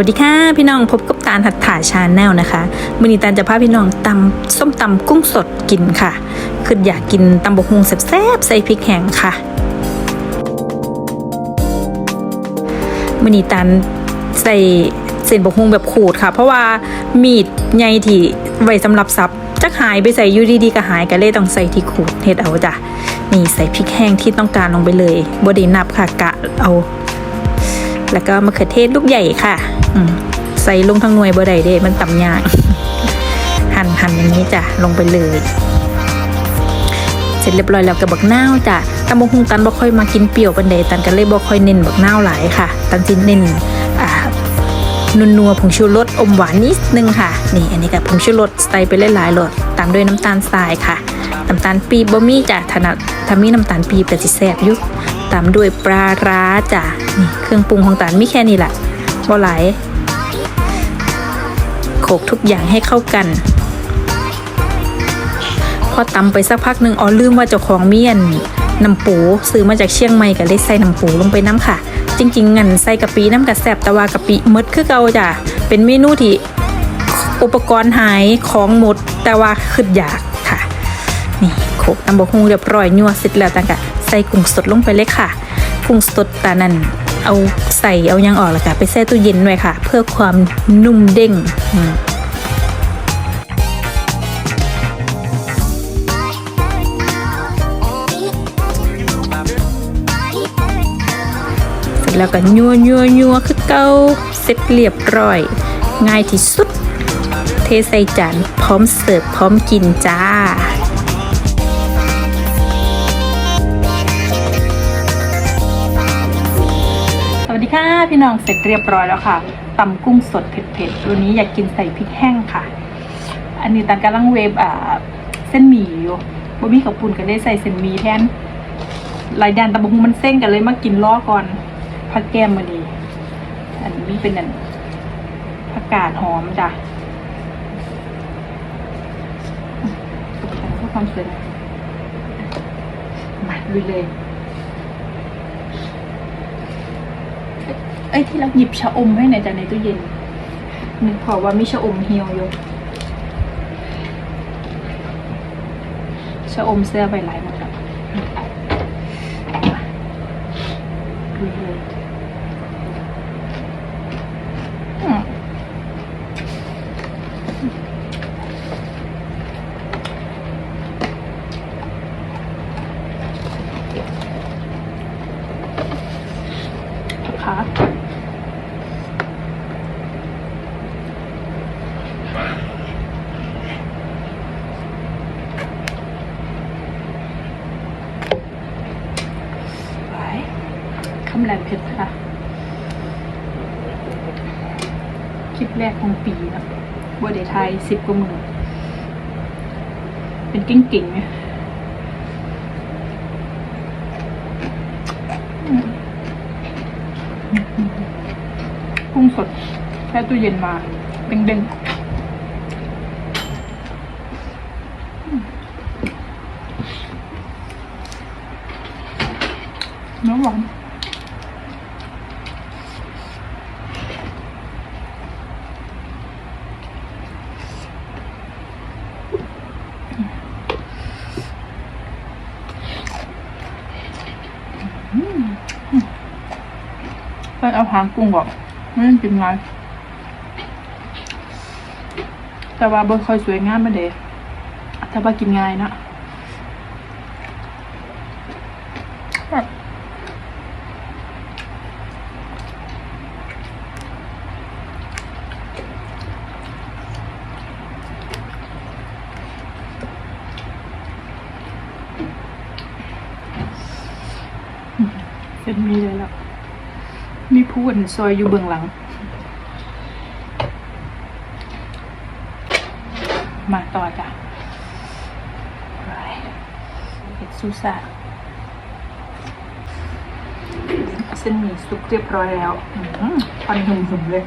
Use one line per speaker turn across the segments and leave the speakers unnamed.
วัสดีค่ะ พี่น้องพบกับตาลหัตถาชาแนลนะคะมือนีตาลจะพาพี่น้องตำส้มตำกุ้งสดกินค่ะ คืออยากกินตำบกฮุงแซ่บๆใส่พริกแห้งค่ะมือนีตาลใส่เส้นบกฮุงแบบขูดค่ะ เพราะว่ามีดใหญ่ที่ไว้สำหรับซับจักหายไปใส่ยูดีๆก็หายก็เลยต้องใส่ที่ขูดเฮ็ดเอาจ้ะนี่ใส่พริกแห้งที่ต้องการลงไปเลยบดีนับค่ะกะเอาแล้วก็มะเขือเทศลูกใหญ่ค่ะ ใส่ลงทั้งหน่วยบ่ได้เด้ มันต่ำยากหั่นหั่นอย่างนี้จ้ะลงไปเลย เสร็จเรียบร้อยแล้วกับบักนาวจ้ะตำบกฮุงตันบ่ค่อยมากินเปรี้ยวปันใดตันก็เลยบ่ค่อยเน้นบักนาวหลายค่ะ ตันสิเน้นอ่านัวนัวๆผงชูรสอมหวานนิดนึงค่ะ นี่ อันนี้กับผงชูรสใส่ไปหลายๆรสตามด้วยน้ำตาลทรายค่ะน้ำตาลปี๊บบ่มีจ้ะถนัดถ้ามีน้ำตาลปี๊บก็สิแซ่บอยู่ตามด้วยปลาร้าจ้ะนี่เครื่องปรุงของตาลมีแค่นี้แหละบ่หลาย โขกทุกอย่างให้เข้ากัน พอตำไปสักพักหนึ่งอ๋อลืมว่าเจ้าของเมี่ยนน้ำปูซื้อมาจากเชียงใหม่ก็เลยใส่น้ำปูลงไปน้ำค่ะ จริงๆงั้นใส่กะปิน้ำกระแซบต่ว่ากะปิมดคือเก่าจ้ะเป็นเมนูที่อุปกรณ์หายของหมดแต่ว่าขึ้นอยากค่ะ นี่โขกตำบกฮุงเรียบร้อยนัวเสร็จแล้วตังกะใส่กุ้งสดลงไปเลยค่ะกุ้งสดตานั้น เอาใส่เอายังออกแล้วก็ไปแช่ตู้เย็นไว้ค่ะ เพื่อความนุ่มเด้งเสร็จแล้วก็ยัวยัวยัวคือเกาเสร็จเรียบร้อย ง่ายที่สุด เทใส่จานพร้อมเสิร์ฟพร้อมกินจ้า พี่น้องเสร็จเรียบร้อยแล้วค่ะตำกุ้งสดเผ็ดๆตัวนี้อยากกินใส่พริกแห้งค่ะ อันนี้ตันกำลังเวฟอ่าเส้นหมี่อยู่บะหมี่กับปุ่นก็ได้ใส่เส้นหมี่แทนหลายอย่างตะบงมันเส้นกันเลยมากินล้อก่อนผักแก้มมาดีอันนี้เป็นอันผักกาดหอมจ้ะตกแต่งเพื่อความสวยมมาลุยเลย เอ้ยที่เราหยิบชะอมให้หน่อยจ้ะในตู้เย็นนึกพอว่ามีชะอมเหี่ยวอยู่ชะอมเสื้อไหลายหมดแล้ว ดูเลยอืมค่ะไปคำแรกเผ็ดค่ะ คลิปแรกของปีนะบัวเดไทย สิบกว่าหมื่นเป็นกิ้งกิ่งๆไงอืมกุ้งสดแค่ตู้เย็นมา เด้งๆเนื้อหวาน ไปเอาหางกุ้งบอกไม่ต้องกินไงแต่ว่าบ่ค่อยสวยงามมาเด้แต่ว่ากินง่ายนะเป็นมีเลยแล้ว มีผู้อัน ซอยอยู่เบื้องหลัง มาต่อจ้ะเอ็ดซูซ่าเส้นหมี่สุกเรียบร้อยแล้วอื้มคอนหุ่มๆเลย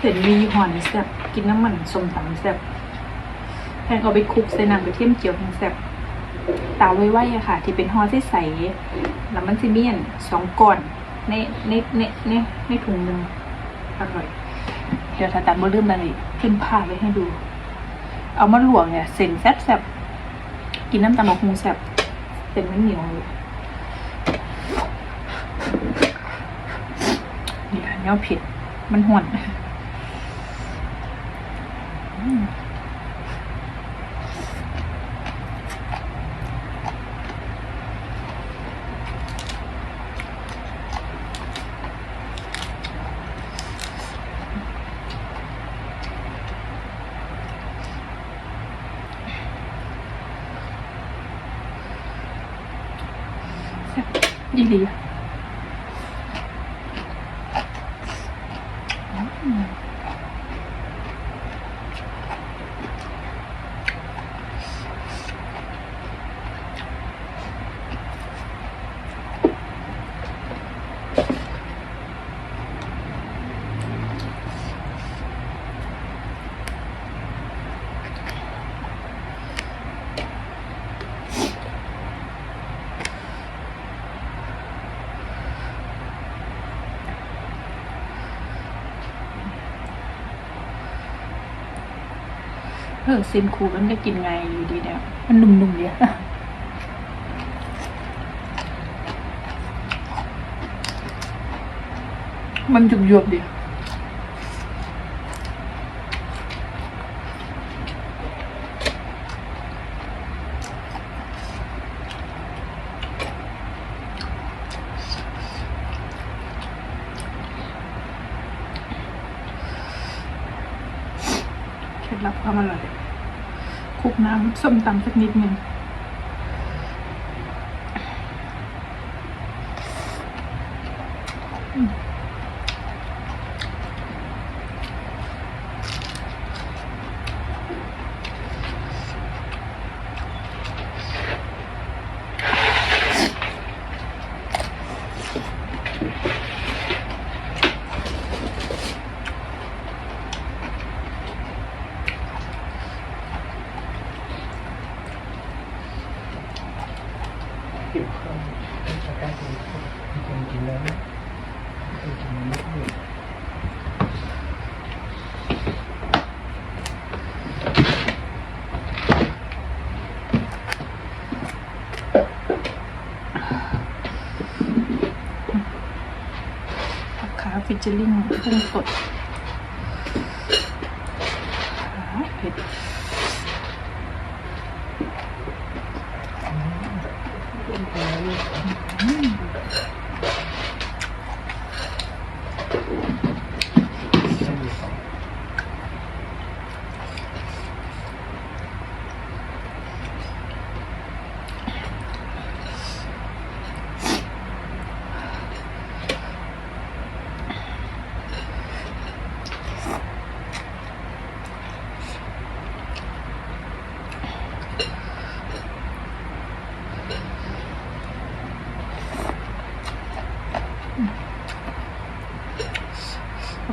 เห็นมีหอนแซ่บกินน้ำมันส้มตำแซ่บแพงเอาไปคลุกใส่น้ำกระเทียมเจียวแห้งแซ่บ ตาไว้ๆอะค่ะ ที่เป็นห่อใสๆแล้วมันซิเมียนสองก้อนในในในในในถุงหนึ่งอร่อย เดี๋ยวถ้าตัดบนลืมนั่นอีกขึ้นภาพไว้ให้ดู เอามาลวกเนี่ยเส้นแซ่บแซบๆกินน้ำตาลมะฮูแซ่บเส้นมันเหนียวอยู่เดี๋ยเนี้ยเผ็ดมันห่วนอืม ดีดีอะ อื ออเซนคูมันจะกินไงอยู่ดีเนี่ยมันนุ่มๆเนี่ยมันจุกยวบๆดีเคล็ดลับความอร่อยคลุก น้ำส้มตำสักนิดหนึ่งอืม ขาฟิชเจอริงกุ้งสดขาเผ็ด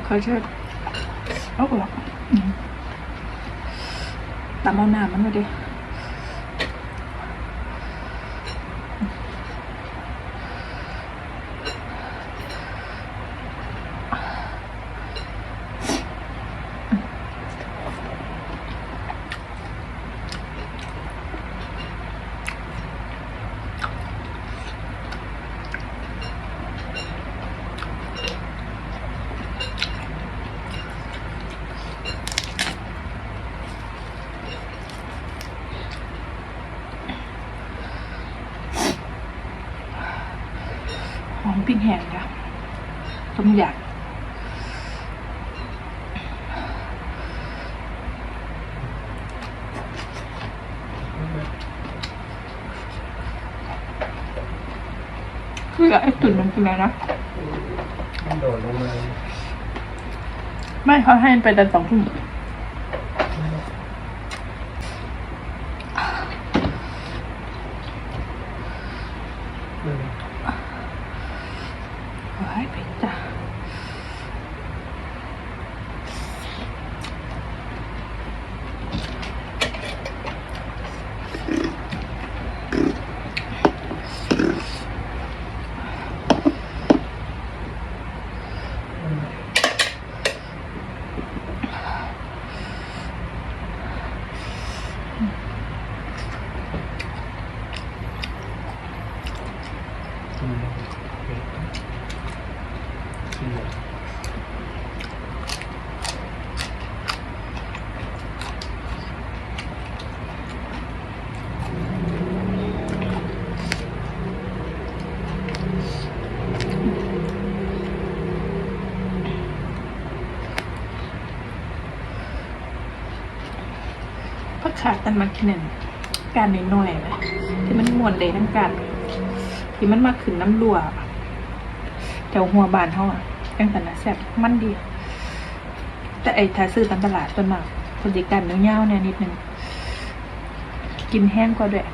เขาจะเอาออกอืมเอาหน้ามันมาดิ อมพริกแห้งจ้ะต้มยำคือไอ้ตุ๋นมันคืออะไรนะ
มันโดดลงมา
ไม่เขาให้ไปตอนสองทุ่ม
อืม
เฮ้ยเผ็ดจ้ะ ค่ะตันมากินนั่นการน้อยๆนะที่มันมวนเลยทั้งการที่มันมาขึ้นน้ำรัวแถวหัวบานเขาอะยังแต่นะแซ่บมันดี แต่ไอ้ถ้าซื้อตามตลาดต้นมากคนจิกันเนื้อเงาเนี่ยนิดนึงกินแห้งกว่าด้วย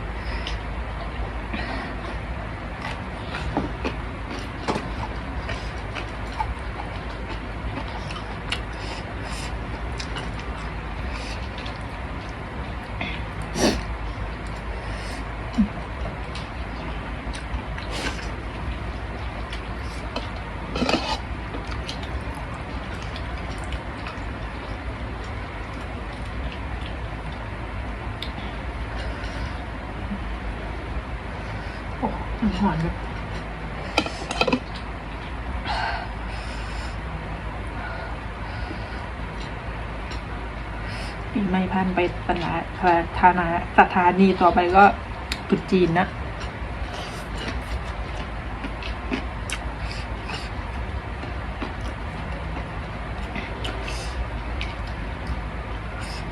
ปีใหม่พันไปตลาดธานาสถานีต่อไปก็ตุจีนนะ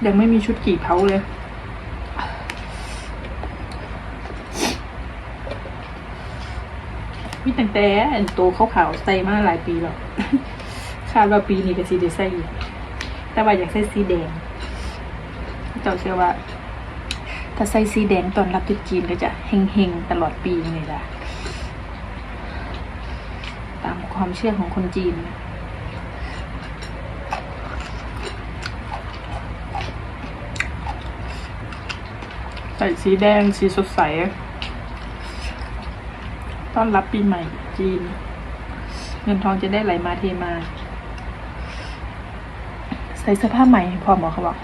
ยังไม่มีชุดกี่เผาเลย มีแตั้งแต่อันโตขาวๆใส่มาหลายปีแล้ว คาดว่าปีนี้ก็สีได้ใส่อยู่แต่ว่าอยากใส่สีแดง เจ้าเชื่อว่า ถ้าใส่สีแดงตอนรับตรุษจีนก็จะเฮงๆตลอดปีเลยล่ะ ตามความเชื่อของคนจีนใส่สีแดงสีสดใสต้อนรับปีใหม่จีน เงินทองจะได้ไหลมาเทมา ใส่เสื้อผ้าใหม่พอหมอเขาบอก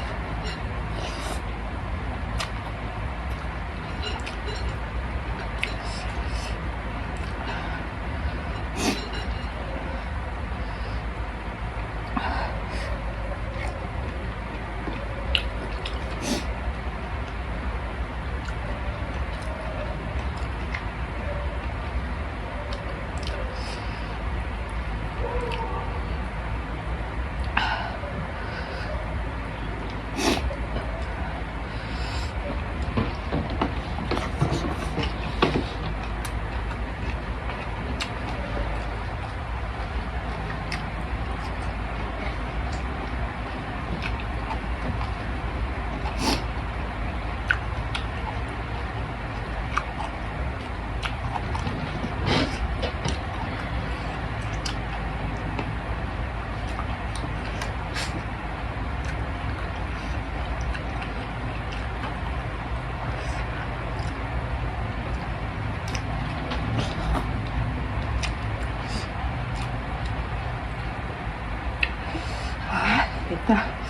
เ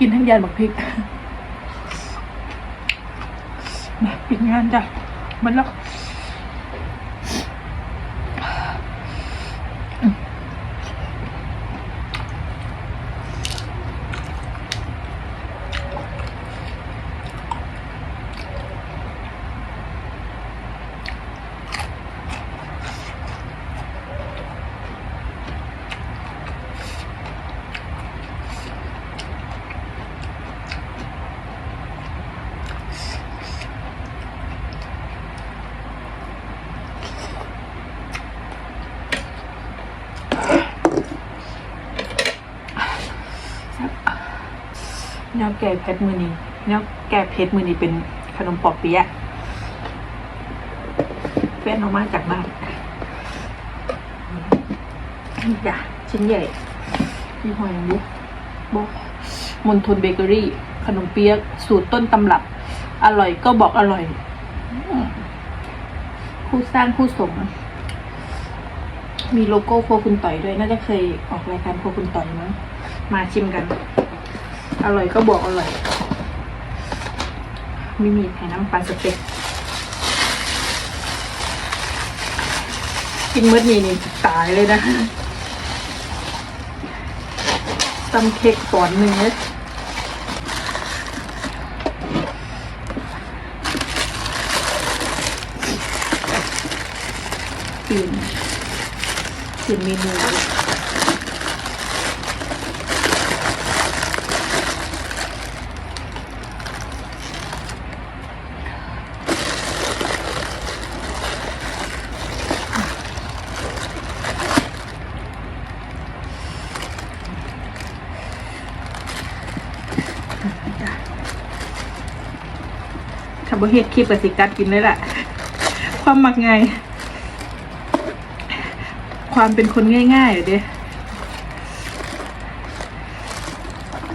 กินทั้งยานบักพริกมาปิดงานจ้ะมันแล้ว แนวแก่เพชรมือนี้แนวแก่เพชรมือนี้เป็นขนมปอกเปี๊ยะแฟนออกมาจากบ้านนี่จ้ะชิ้นใหญ่มีหอยอย่างนี้บอกมณฑลเบเกอรี่ ขนมเปี๊ยะสูตรต้นตำรับ อร่อยก็บอกอร่อยอืมคู่สร้างคู่สม มีโลโก้โคคุณต่อยด้วย น่าจะเคยออกรายการโคคุณต่อยมั้ง มาชิมกัน อร่อยก็บอกอร่อย มีมีแผ่น้ำปลาสเต็กกินมื้อนี้นี่ตายเลยนะตำเค้กก่อนหนึ่งเนี่ยนเปลี่ยนเมนู ถ้าบ่เฮ็ดคลิปกับสิกัดกินเลยล่ะ ความมักง่ายความเป็นคนง่ายๆเด้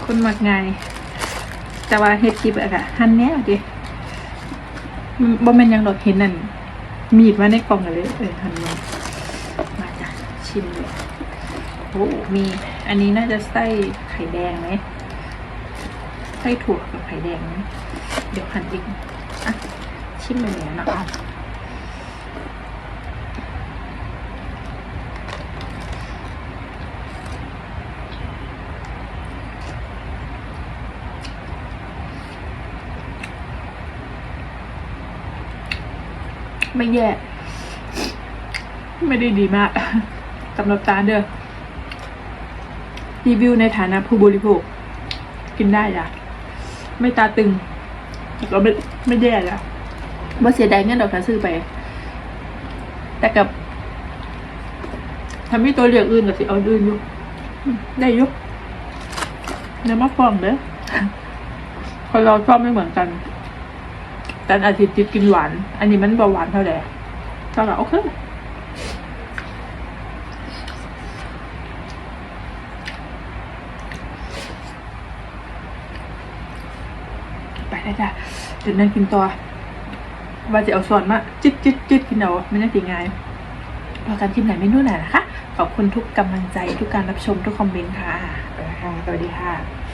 คนมักง่าย แต่ว่าเฮ็ดคลิปอะค่ะหันแน่เด้มันบ่แม่นยังดอกเห็นนั่นมีดมาในกล่องเลยเออหันมามาจ้ะชิมเลยโอ้มี อันนี้น่าจะไส้ไข่แดงไหมไส้ถั่วกับไข่แดงไหมเดี๋ยวหั่นอีก ชิมไปเลยนะเอาไม่แย่ ไม่ได้ดีมากสำหรับตาเด้อรีวิวในฐานะผู้บริโภค กินได้จ้ะไม่ตาตึงแต่ก็ไม่ไม่แย่จ้ะ ว่าเสียดายเงินดอกถ้าซื้อไป แต่กับทำให้ตัวเลือกอื่นกับสิเอาอื่นอยู่ได้ยุเนื้อมะฟองเด้อคนเราชอบไม่เหมือนกันแต่อาทิตย์จิตกินหวาน อันนี้มันเบาหวานเท่าไหร่ก็แบบโอเคไปได้จ้ะเดี๋ยวนั่งกินตัว ว่าจะเอาส่วนมาจิตจิตจิตกินเอาไม่น่าตีง่ายพอกันคลิปไหนไม่นู่นไหนนะคะ ขอบคุณทุกกำลังใจทุกการรับชมทุกคอมเมนต์ค่ะ สวัสดีค่ะ